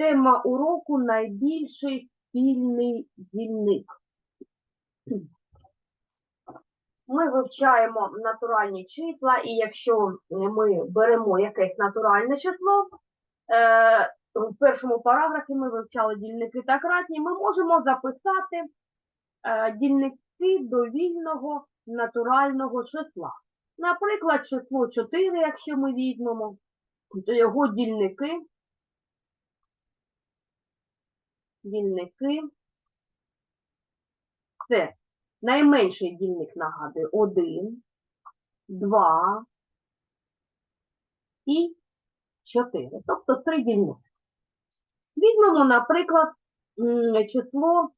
Тема уроку найбільший спільний дільник. Ми вивчаємо натуральні числа, і якщо ми беремо якесь натуральне число, е, в першому параграфі ми вивчали дільники та кратні, ми можемо записати е, дільники довільного натурального числа. Наприклад, число 4, якщо ми візьмемо, то його дільники дільники. Це найменший дільник, нагадую, 1, 2 і 4. Тобто три дільники. Візьмемо, наприклад, число,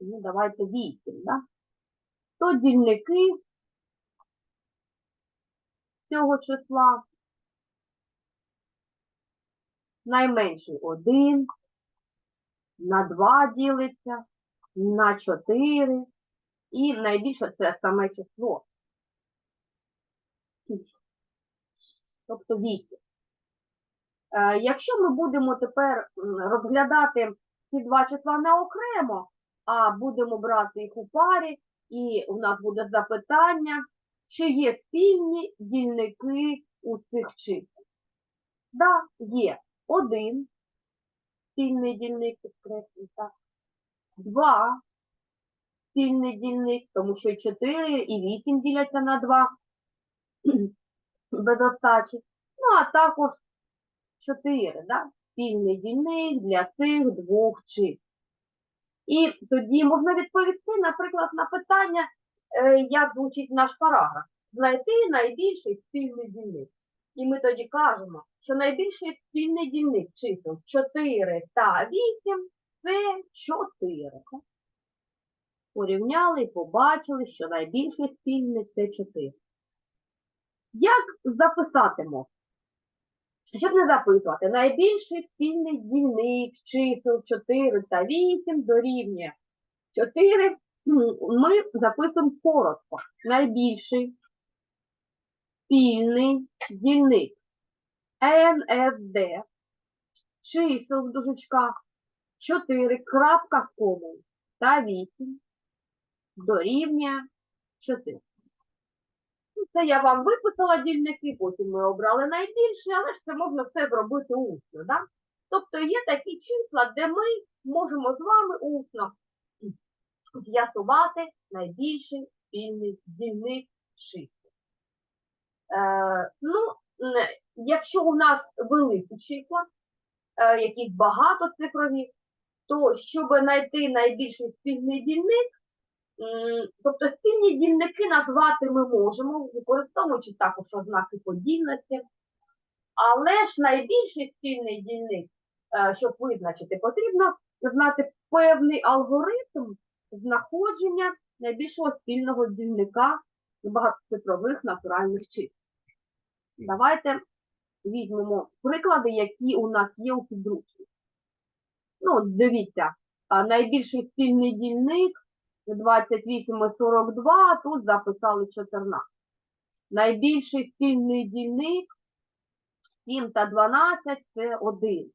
ну, давайте 8, да? То дільники цього числа найменший 1, на 2 ділиться, на 4, і найбільше це саме число. Тобто 8. Е, Якщо ми будемо тепер розглядати ці два числа не окремо, а будемо брати їх у парі, і у нас буде запитання, чи є спільні дільники у цих чисел. Да, є один спільний дільник підкреслюю, так. Два спільний дільник, тому що 4 і 8 діляться на 2 без остачі. Ну, а також 4, да? спільний дільник для цих двох чисел. І тоді можна відповісти, наприклад, на питання, е, як звучить наш параграф. Знайти найбільший спільний дільник. І ми тоді кажемо, що найбільший спільний дільник чисел 4 та 8 це 4. Порівняли і побачили, що найбільший спільний це 4. Як записати можна? Щоб не записувати, найбільший спільний дільник чисел 4 та 8 дорівнює 4. Ми записуємо коротко. Найбільший спільний дільник НСД чисел в дужечках 4 крапка з комою та 8 дорівнює 4. Ну, Це я вам виписала дільники, потім ми обрали найбільше, але ж це можна все зробити усно. Да? Тобто є такі числа, де ми можемо з вами усно з'ясувати найбільший спільний дільник чисел. Е, ну, якщо у нас великі числа, е, якісь багатоцифрові, то щоб знайти найбільший спільний дільник, тобто спільні дільники назвати ми можемо, використовуючи також ознаки подільності, але ж найбільший спільний дільник, е, щоб визначити, потрібно знати певний алгоритм знаходження найбільшого спільного дільника багатоцифрових натуральних чисел. Давайте візьмемо приклади, які у нас є у підручнику. Ну, дивіться, найбільший спільний дільник 28 і 42, тут записали 14. Найбільший спільний дільник 7 та 12 це 1.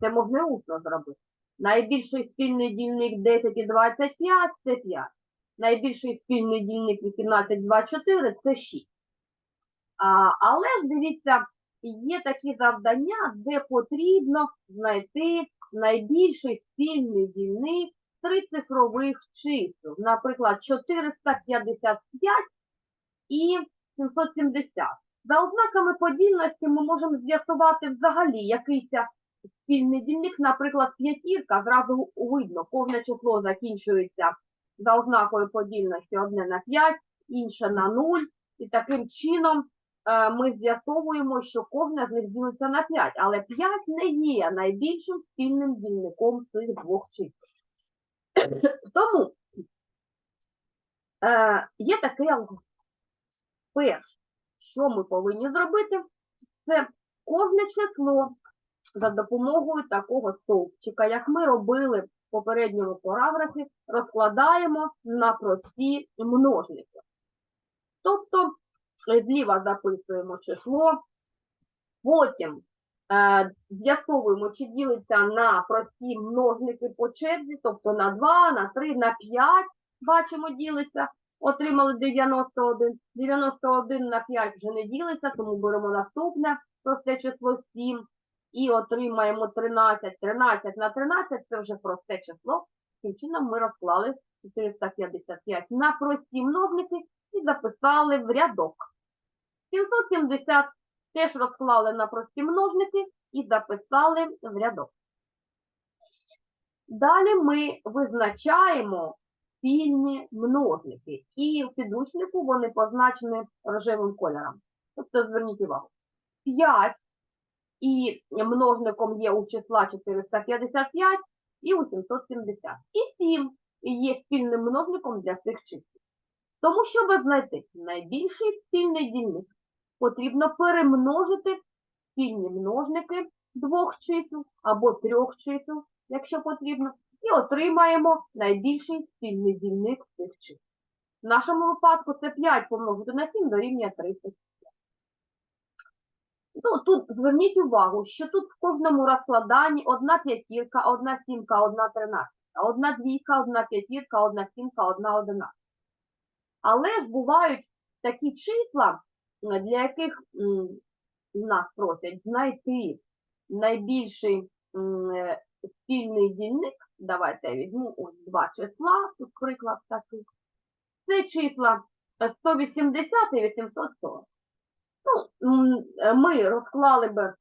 Це можна усно зробити. Найбільший спільний дільник 10 і 25 це 5. Найбільший спільний дільник 18 24 це 6. А, але ж дивіться, є такі завдання, де потрібно знайти найбільший спільний дільник трицифрових чисел. Наприклад, 455 і 770. За ознаками подільності ми можемо з'ясувати взагалі якийсь спільний дільник, наприклад, п'ятірка, зразу видно, кожне число закінчується за ознакою подільності одне на 5, інше на 0, і таким чином ми з'ясовуємо, що кожне з них ділиться на 5, але 5 не є найбільшим спільним дільником цих двох чисел. Тому е, є алгоритм. Перше, що ми повинні зробити, це кожне число за допомогою такого стовпчика, як ми робили в попередньому параграфі, розкладаємо на прості множники. Тобто зліва записуємо число, потім Е, З'ясовуємо, чи ділиться на прості множники по черзі, тобто на 2, на 3, на 5, бачимо, ділиться. Отримали 91. 91 на 5 вже не ділиться, тому беремо наступне просте число 7 і отримаємо 13. 13 на 13 це вже просте число. Таким чином ми розклали 455 на прості множники і записали в рядок. 770 теж розклали на прості множники і записали в рядок. Далі ми визначаємо спільні множники. І в підручнику вони позначені рожевим кольором. Тобто зверніть увагу. 5 і множником є у числа 455 і у 770. І 7 є спільним множником для цих чисел. Тому, щоб знайти найбільший спільний дільник, потрібно перемножити спільні множники двох чисел або трьох чисел, якщо потрібно, і отримаємо найбільший спільний дільник цих чисел. В нашому випадку це 5 помножити на 7 дорівнює 30. Ну, тут зверніть увагу, що тут в кожному розкладанні одна п'ятірка, одна сімка, одна тринадцятка, одна двійка, одна п'ятірка, одна сімка, одна одинадцятка. Але ж бувають такі числа, для яких нас просять знайти найбільший е, спільний дільник. Давайте я візьму ось два числа, тут приклад такий. Це числа е, 180 і 840. Ну, е, ми розклали би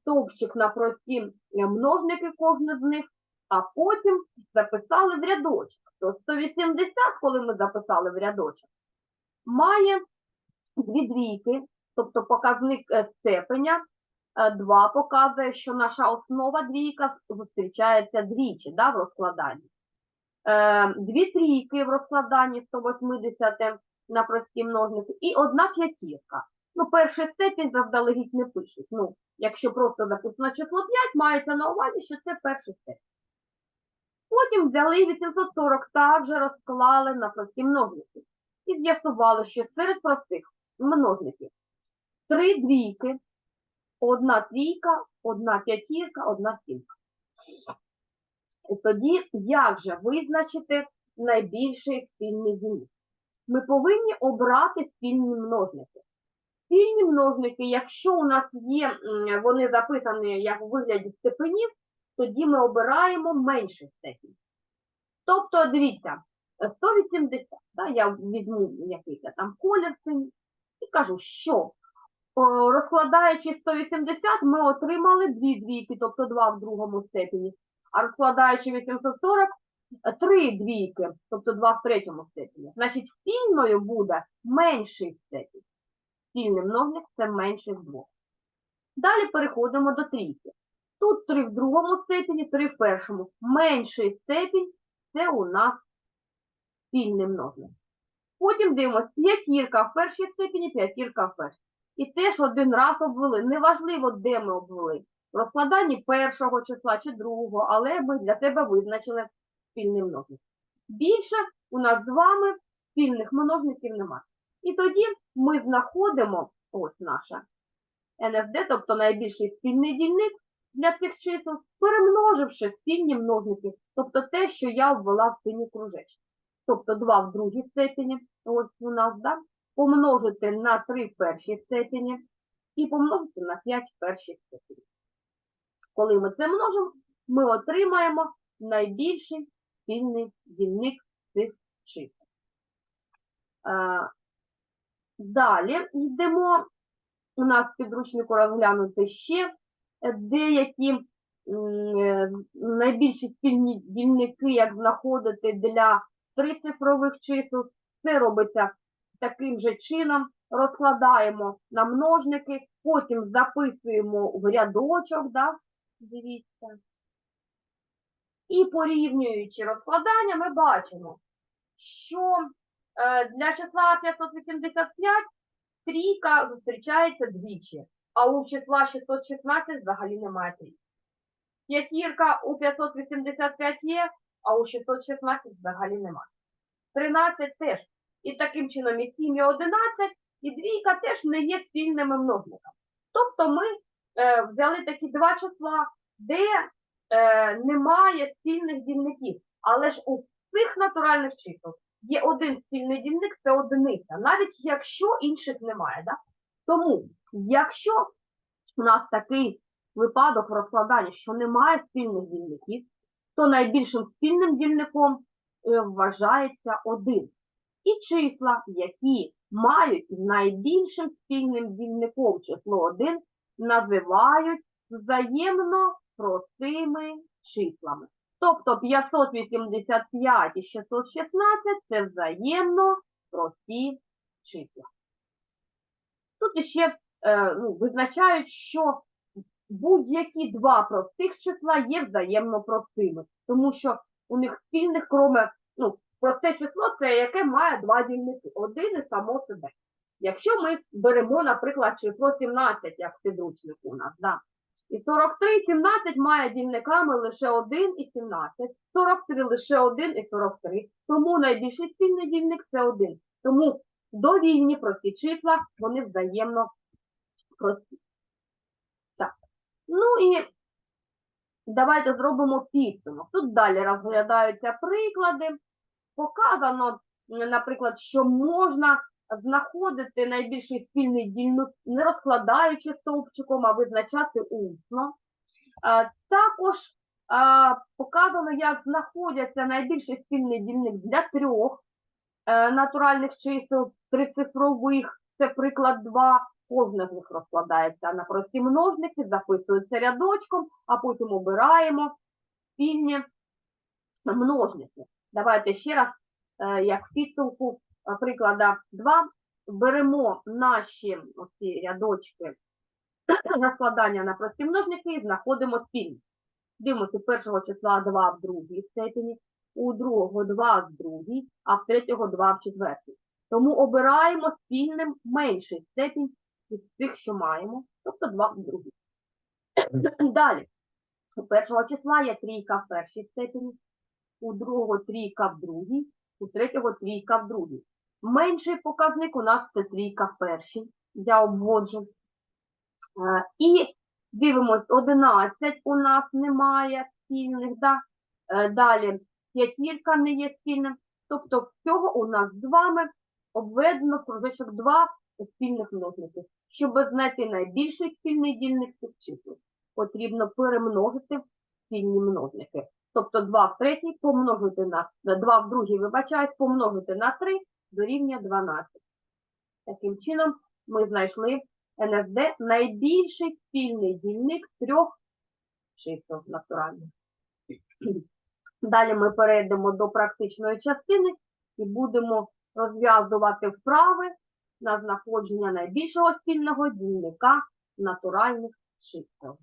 стовпчик на прості е, множники кожне з них, а потім записали в рядочок. То 180, коли ми записали в рядочок, має дві двійки, тобто показник е, степеня. 2 показує, що наша основа двійка зустрічається двічі да, в розкладанні. Е, Дві трійки в розкладанні 180 на прості множники і одна п'ятірка. Ну, перший степінь заздалегідь не пишуть. Ну, якщо просто написано число 5, мається на увазі, що це перший степінь. Потім взяли 840 також розклали на прості множники. І з'ясували, що серед простих множників три двійки, одна трійка, одна п'ятірка, одна сімка. Тоді як же визначити найбільший спільний дільник? Ми повинні обрати спільні множники. Спільні множники, якщо у нас є, вони записані як у вигляді степенів, тоді ми обираємо менший степінь. Тобто, дивіться, 180, да, я візьму якийсь там колір кажу, що розкладаючи 180, ми отримали дві двійки, тобто два в другому степені, а розкладаючи 840, три двійки, тобто два в третьому степені. Значить, спільною буде менший степінь. Спільний множник це менше двох. Далі переходимо до трійки. Тут три в другому степені, три в першому. Менший степінь це у нас спільний множник. Потім дивимося п'ятірка в першій степені, п'ятірка в першій. І теж один раз обвели. Неважливо, де ми обвели. В розкладанні першого числа чи другого, але ми для себе визначили спільний множник. Більше у нас з вами спільних множників немає. І тоді ми знаходимо ось наша НФД, тобто найбільший спільний дільник для цих чисел, перемноживши спільні множники, тобто те, що я ввела в синій кружечки. Тобто 2 в другій степені, ось у нас, да? помножити на 3 в першій степені і помножити на 5 в першій степені. Коли ми це множимо, ми отримаємо найбільший спільний дільник цих чисел. Е, Далі йдемо. У нас в підручнику розглянути ще деякі е, найбільші спільні дільники, як знаходити для трицифрових чисел. Це робиться таким же чином. Розкладаємо на множники, потім записуємо в рядочок, да? дивіться. І порівнюючи розкладання, ми бачимо, що е, для числа 585 трійка зустрічається двічі, а у числа 616 взагалі немає трійки. П'ятірка у 585 є, а у 616 взагалі немає. 13 теж. І таким чином і 7, і 11, і двійка теж не є спільними множниками. Тобто ми е, взяли такі два числа, де е, немає спільних дільників. Але ж у цих натуральних чисел є один спільний дільник, це одиниця, навіть якщо інших немає. Да? Тому, якщо у нас такий випадок в розкладанні, що немає спільних дільників, то найбільшим спільним дільником вважається один. І числа, які мають найбільшим спільним дільником число 1, називають взаємно простими числами. Тобто 585 і 616 це взаємно прості числа. Тут іще е, ну, визначають, що будь-які два простих числа є взаємно простими, тому що у них спільних, кроме, ну, просте число це яке має два дільники, один і само себе. Якщо ми беремо, наприклад, число 17, як в підручнику у нас, да, і 43, 17 має дільниками лише 1 і 17, 43 лише 1 і 43, тому найбільший спільний дільник це 1. Тому довільні прості числа, вони взаємно прості. Так. Ну і давайте зробимо підсумок. Тут далі розглядаються приклади. Показано, наприклад, що можна знаходити найбільший спільний дільник, не розкладаючи стовпчиком, а визначати усно. Також показано, як знаходяться найбільший спільний дільник для трьох е, натуральних чисел трицифрових. Це приклад 2. Кожна з них розкладається на прості множники, записується рядочком, а потім обираємо спільні множники. Давайте ще раз, е, як підсумку е, приклада 2, беремо наші оці рядочки розкладання на прості множники і знаходимо спільні. Дивимося, першого числа 2 в другій степені, у другого 2 в другій, а в третього 2 в четвертій. Тому обираємо спільним менший степінь із тих, що маємо, тобто 2 в другій. Далі, у першого числа є трійка в першій степені, у другого трійка в другій, у третього трійка в другій. Менший показник у нас це трійка в першій. Я обводжу. Е, І дивимось, 11 у нас немає спільних, да? Е, далі п'ятірка не є спільним. Тобто всього у нас з вами обведено в кружечок 2 спільних множників. Щоб знайти найбільший спільний дільник цих чисел, потрібно перемножити спільні множники. Тобто 2 в третій помножити на 2 в другій, вибачаюсь, помножити на 3 дорівнює 12. Таким чином ми знайшли НСД найбільший спільний дільник трьох чисел натуральних. Далі ми перейдемо до практичної частини і будемо розв'язувати вправи на знаходження найбільшого спільного дільника натуральних чисел.